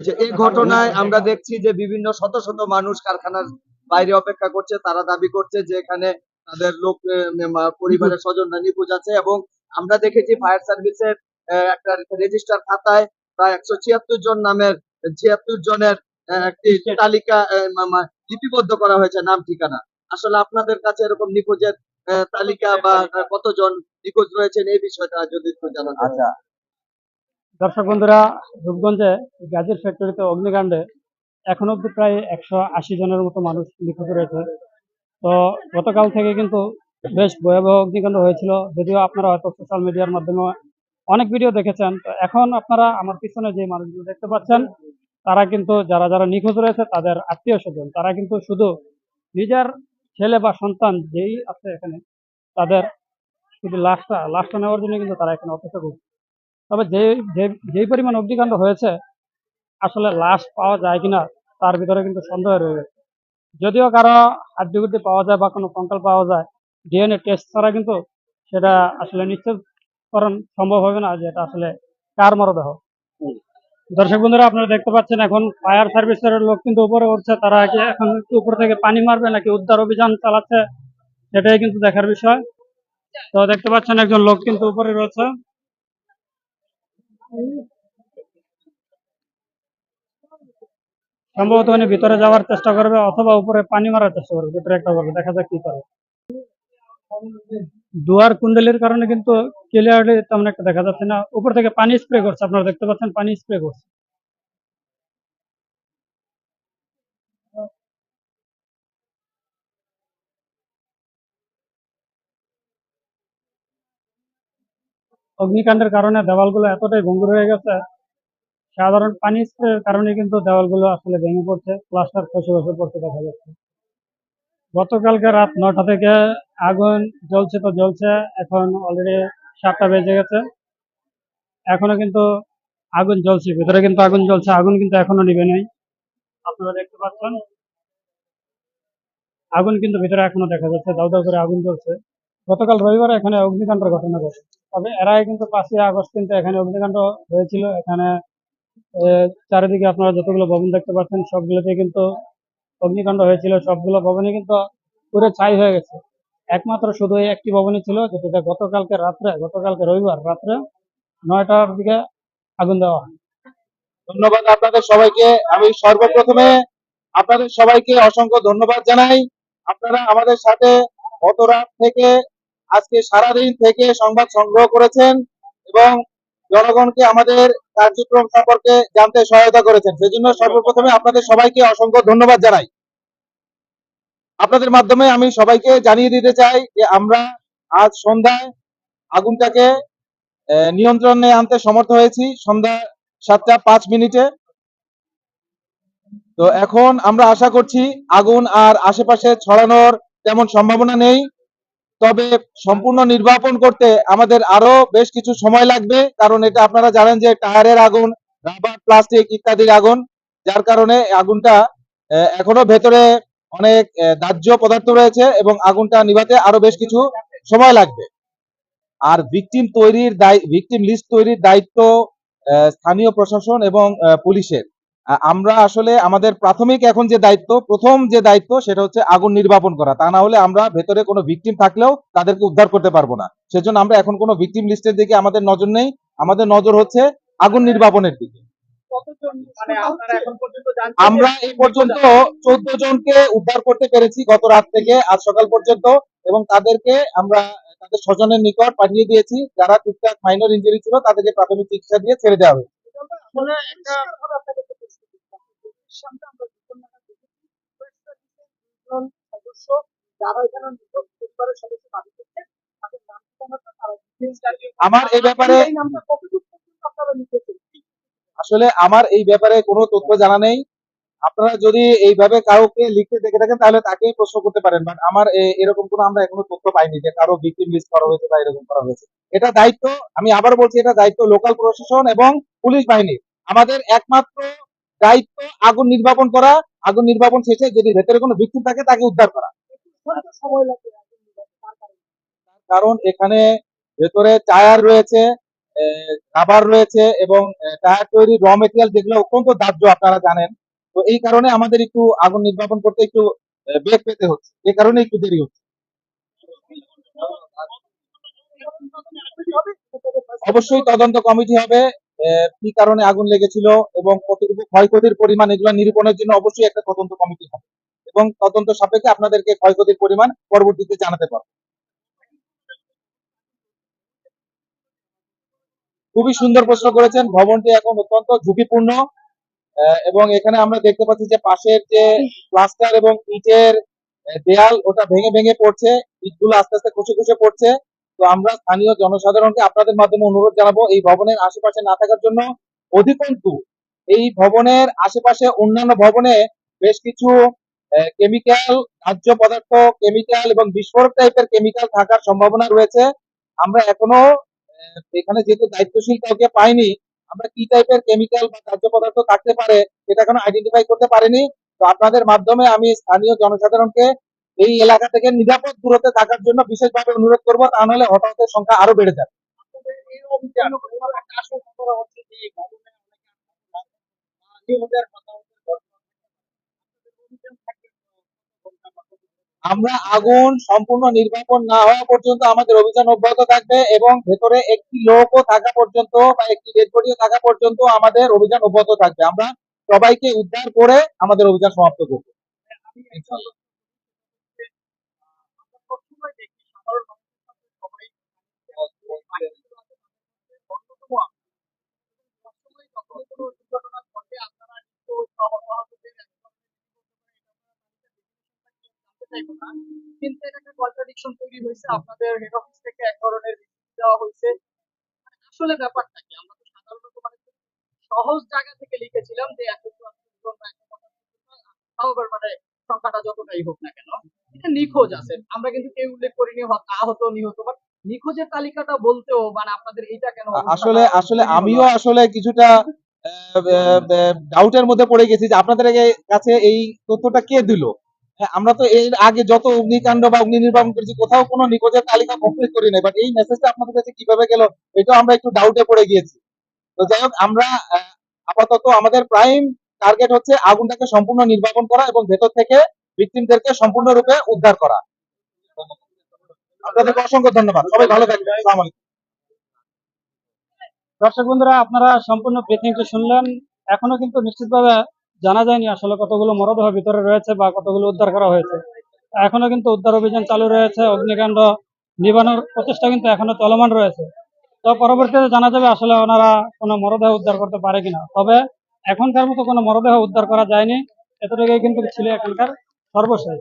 যে এই ঘটনায় আমরা দেখছি যে বিভিন্ন শত শত মানুষ কারখানার বাইরে অপেক্ষা করছে, তারা দাবি করছে যে এখানে তাদের লোক পরিবারের স্বজনরা নিখোঁজ আছে এবং আমরা দেখেছি ফায়ার সার্ভিসের একটা রেজিস্টার খাতায় প্রায় একশো ছিয়াত্তর জন নামের, ছিয়াত্তর জনের একটি তালিকা লিপিবদ্ধ করা হয়েছে নাম, ঠিকানা। আসলে আপনাদের কাছে এরকম নিখোঁজের তালিকা বা কতজন নিখোঁজ রয়েছেন এই বিষয়টা যদি একটু জানাতে। আচ্ছা দর্শক বন্ধুরা, রূপগঞ্জে গাজীর ফ্যাক্টরিতে অগ্নিকাণ্ডে এখন অব্দি প্রায় একশো আশি জনের মতো মানুষ নিখোঁজ রয়েছে। তো গতকাল থেকে কিন্তু বেশ ভয়াবহ অগ্নিকাণ্ড হয়েছিল, যদিও আপনারা হয়তো সোশ্যাল মিডিয়ার মাধ্যমে অনেক ভিডিও দেখেছেন। তো এখন আপনারা আমার পিছনে যে মানুষগুলো দেখতে পাচ্ছেন, তারা কিন্তু যারা যারা নিখোঁজ রয়েছে, তাদের আত্মীয় স্বজন, তারা কিন্তু শুধু নিজের ছেলে বা সন্তান যেই আছে এখানে, তাদের শুধু লাশটা লাশটা নেওয়ার জন্য কিন্তু তারা এখানে অপেক্ষা করছে। তবে যে যেই পরিমাণ অগ্নিকাণ্ড হয়েছে, আসলে লাশ পাওয়া যায় কিনা, তার ভিতরে কিন্তু সন্দেহ রয়ে গেছে যদিও কারও হাড্ডিগুড্ডি পাওয়া যায় বা কোনো কঙ্কাল পাওয়া যায়, ডিএনএ টেস্ট ছাড়া কিন্তু সেটা আসলে নিশ্চিতকরণ সম্ভব হবে না যে এটা আসলে কার মরদেহ। দর্শক বন্ধুরা, আপনারা দেখতে পাচ্ছেন এখন ফায়ার সার্ভিসের লোক কিন্তু উপরে উঠছে, তারা কি এখন উপর থেকে পানি মারবে নাকি উদ্ধার অভিযান চালাচ্ছে, সেটাই কিন্তু দেখার বিষয়। তো দেখতে পাচ্ছেন একজন লোক কিন্তু উপরে রয়েছে। সম্ভবত উনি ভিতরে যাওয়ার চেষ্টা করবে অথবা উপরে পানি মারার চেষ্টা করবে, ভিতরে একটা করবে, দেখা যাক কি করে। দুয়ার কুন্ডলির কারণে কিন্তু ক্লিয়ারলি তেমন একটা দেখা যাচ্ছে না। উপর থেকে পানি স্প্রে করছে, আপনারা দেখতে পাচ্ছেন পানি স্প্রে করছে। অগ্নিকাণ্ডের কারণে দেওয়ালগুলো এতটাই ভঙ্গুর হয়ে গেছে, সাধারণ পানি স্প্রের কারণে কিন্তু দেওয়ালগুলো আসলে ভেঙে পড়ছে, প্লাস্টার খসে খসে পড়তে দেখা যাচ্ছে। গতকালকে রাত নটা থেকে আগুন জ্বলছে তো জ্বলছে, এখন অলরেডি সাতটা বেজে গেছে। এখনও কিন্তু আগুন জ্বলছে, ভিতরে কিন্তু আগুন জ্বলছে, আগুন কিন্তু এখনও নিবে নাই। আপনারা দেখতে পাচ্ছেন, আগুন কিন্তু ভিতরে এখনও দেখা যাচ্ছে দাউ করে আগুন জ্বলছে। গতকাল রবিবারে এখানে অগ্নিকাণ্ডের ঘটনা ঘটে। তবে এর আগে কিন্তু পাঁচই আগস্ট কিন্তু এখানে অগ্নিকাণ্ড হয়েছিল। এখানে চারিদিকে আপনারা যতগুলো ভবন দেখতে পাচ্ছেন সবগুলোতে কিন্তু অগ্নিকাণ্ড হয়েছিল। সবগুলো ভবনে কিন্তু পুরো ছাই হয়ে গেছে। একমাত্র শুধু এই একটি ভবনই ছিল যেটা গতকালকে রাত্রে, গতকালকে রবিবার রাত্রে নয়টার দিকে আগুন দেওয়া হয়। ধন্যবাদ আপনাদের সবাইকে। আমি সর্বপ্রথমে আপনাদের সবাইকে অসংখ্য ধন্যবাদ জানাই। আপনারা আমাদের সাথে গত রাত থেকে আজকে সারাদিন থেকে সংবাদ সংগ্রহ করেছেন এবং জনগণকে আমাদের কার্যক্রম সম্পর্কে জানতে সহায়তা করেছেন। সেজন্য সর্বপ্রথমে আপনাদের সবাইকে অসংখ্য ধন্যবাদ জানাই। আপনাদের মাধ্যমে আমি সবাইকে জানিয়ে দিতে চাই যে আমরা আজ সন্ধ্যায় আগুনটাকে নিয়ন্ত্রণে আনতে সমর্থ হয়েছি। সন্ধ্যা সাতটা পাঁচ মিনিটে। তো এখন আমরা আশা করছি আগুন আর আশেপাশে ছড়ানোর তেমন সম্ভাবনা নেই। তবে সম্পূর্ণ নির্বাপন করতে আমাদের আরও বেশ কিছু সময় লাগবে, কারণ এটা আপনারা জানেন যে টায়ারের আগুন, রাবার, প্লাস্টিক ইত্যাদির আগুন, যার কারণে আগুনটা এখনও ভেতরে অনেক দাহ্য পদার্থ রয়েছে এবং আগুনটা নিভাতে আরও বেশ কিছু সময় লাগবে। আর ভিকটিম তৈরির দায়, ভিকটিম লিস্ট তৈরির দায়িত্ব স্থানীয় প্রশাসন এবং পুলিশের। আমরা আসলে আমাদের প্রাথমিক এখন যে দায়িত্ব প্রথম যে দায়িত্ব সেটা হচ্ছে আগুন নির্বাপন করা। তা না হলে আমরা ভেতরে কোনো ভিকটিম থাকলেও তাদেরকে উদ্ধার করতে পারব না। সেজন্য আমরা এখন কোনো ভিকটিম লিস্টের দিকে আমাদের নজর নেই। আমাদের নজর হচ্ছে আগুন নির্বাপনের দিকে। আমরা এই পর্যন্ত চোদ্দ জনকে উদ্ধার করতে পেরেছি গত রাত থেকে আজ সকাল পর্যন্ত এবং তাদেরকে আমরা তাদের স্বজনের নিকট পাঠিয়ে দিয়েছি। যারা টুকটাক মাইনর ইঞ্জুরি ছিল তাদেরকে প্রাথমিক চিকিৎসা দিয়ে ছেড়ে দেওয়া হয়েছে আমার এই ব্যাপারে আসলে আমার এই ব্যাপারে কোনো তথ্য জানা নেই। আপনারা যদি এইভাবে কাউকে লিখতে দেখে থাকেন তাহলে তাকেই প্রশ্ন করতে পারেন। বাট আমার এরকম কোনো আমরা এখনও তথ্য পাইনি যে কারও ভিকটিম লিস্ট করা হয়েছে বা এরকম করা হয়েছে। এটা দায়িত্ব আমি আবার বলছি এটা দায়িত্ব লোকাল প্রশাসন এবং পুলিশ বাহিনীর। আমাদের একমাত্র দায়িত্ব আগুন নির্বাপন করা, আগুন নির্বাপন শেষে যদি ভেতরে কোনো ভিকটিম থাকে, তাকে উদ্ধার করা। কারণ এখানে ভেতরে টায়ার রয়েছে রাবার রয়েছে এবং টায়ার তৈরি, র মেটেরিয়াল যেগুলো অত্যন্ত দাহ্য আপনারা জানেন। তো এই কারণে আমাদের একটু আগুন নির্বাপন করতে একটু বেগ পেতে হচ্ছে। এই কারণে একটু দেরি হচ্ছে। অবশ্যই তদন্ত কমিটি হবে। কি কারণে আগুন লেগেছিল এবং কতটুকু ক্ষয়ক্ষতির পরিমাণ এগুলো নিরূপণের জন্য অবশ্যই একটা তদন্ত কমিটি হবে। এবং তদন্ত সাপেক্ষে আপনাদেরকে ক্ষয়ক্ষতির পরিমাণ পরবর্তীতে জানাতে পারব। খুবই সুন্দর প্রশ্ন করেছেন। ভবনটি এখন অত্যন্ত ঝুঁকিপূর্ণ। এবং এখানে আমরা দেখতে পাচ্ছি যে পাশের যে প্লাস্টার এবং ইটের দেয়াল ওটা ভেঙে ভেঙে পড়ছে। ইটগুলো আস্তে আস্তে খসে খসে পড়ছে। তো আমরা স্থানীয় জনসাধারণকে আপনাদের মাধ্যমে অনুরোধ জানাব, এই ভবনের আশেপাশে না থাকার জন্য। অধিকন্তু, এই ভবনের আশেপাশে অন্যান্য ভবনে বেশ কিছু কেমিক্যাল দাহ্য পদার্থ কেমিক্যাল এবং বিস্ফোরক টাইপের কেমিক্যাল থাকার সম্ভাবনা রয়েছে। আমরা এখনও এখানে যেহেতু দায়িত্বশীল কাউকে পাইনি, আমরা কি টাইপের কেমিক্যাল বা দাহ্য পদার্থ থাকতে পারে সেটা এখনও আইডেন্টিফাই করতে পারিনি। তো আপনাদের মাধ্যমে আমি স্থানীয় জনসাধারণকে এই এলাকা থেকে নিরাপদ দূরত্বে থাকার জন্য বিশেষভাবে অনুরোধ করব, তা নাহলে হতাহতের সংখ্যা আরও বেড়ে যাবে। আমরা আগুন সম্পূর্ণ নির্বাপন না হওয়া পর্যন্ত আমাদের অভিযান অব্যাহত থাকবে এবং ভেতরে একটি লোকও থাকা পর্যন্ত বা একটি ডেড বডিও থাকা পর্যন্ত আমাদের অভিযান অব্যাহত থাকবে। আমরা সবাইকে উদ্ধার করে আমাদের অভিযান সমাপ্ত করব। ইনশাআল্লাহ। কিন্তু এটা একটা কন্ট্রাডিকশন তৈরি হয়েছে। আপনাদের হেড অফিস থেকে এক ধরনের দেওয়া হয়েছে। মানে আসলে ব্যাপারটা কি? আমরা তো সাধারণত মানে সহজ জায়গা থেকে লিখেছিলাম যে however মানে সংখ্যাটা যতটাই হোক না কেন এটা নিখোঁজ আছে। আমরা কিন্তু কেউ উল্লেখ করিনি আহত নিহত বাট নিখোঁজের তালিকাটা বলতেও মানে আপনাদের এইটা কেন আসলে আসলে আমিও আসলে কিছুটা ডাউটের মধ্যে পড়ে গেছি যে আপনাদের কাছে এই তথ্যটা কে দিল? আমরা তো এর আগে যত অগ্নিকাণ্ড বা অগ্নি নির্বাপন করেছি, কোথাও কোনো নিখোঁজের তালিকা কমপ্লিট করি নাই বাট এই মেসেজটা আপনাদের কাছে কীভাবে গেল, এটাও আমরা একটু ডাউটে পড়ে গিয়েছি। তো যাই হোক, আমরা আপাতত আমাদের প্রাইম টার্গেট হচ্ছে আগুনটাকে সম্পূর্ণ নির্বাপন করা এবং ভেতর থেকে ভিকটিমদেরকে সম্পূর্ণরূপে উদ্ধার করা। আপনাদেরকে অসংখ্য ধন্যবাদ। সবাই ভালো থাকবেন। দর্শক বন্ধুরা, আপনারা সম্পূর্ণ ব্রিফিংটি শুনলেন। এখনও কিন্তু নিশ্চিতভাবে জানা যায়নি আসলে কতগুলো মরদেহ ভিতরে রয়েছে বা কতগুলো উদ্ধার করা হয়েছে। এখনও কিন্তু উদ্ধার অভিযান চালু রয়েছে, অগ্নিকাণ্ড নিবানোর প্রচেষ্টা কিন্তু এখনও চলমান রয়েছে। তো পরবর্তীতে জানা যাবে আসলে ওনারা কোনো মরদেহ উদ্ধার করতে পারে কিনা। তবে এখনকার মতো কোনো মরদেহ উদ্ধার করা যায়নি। এতটুকুই কিন্তু ছিল এখনকার সর্বশেষ।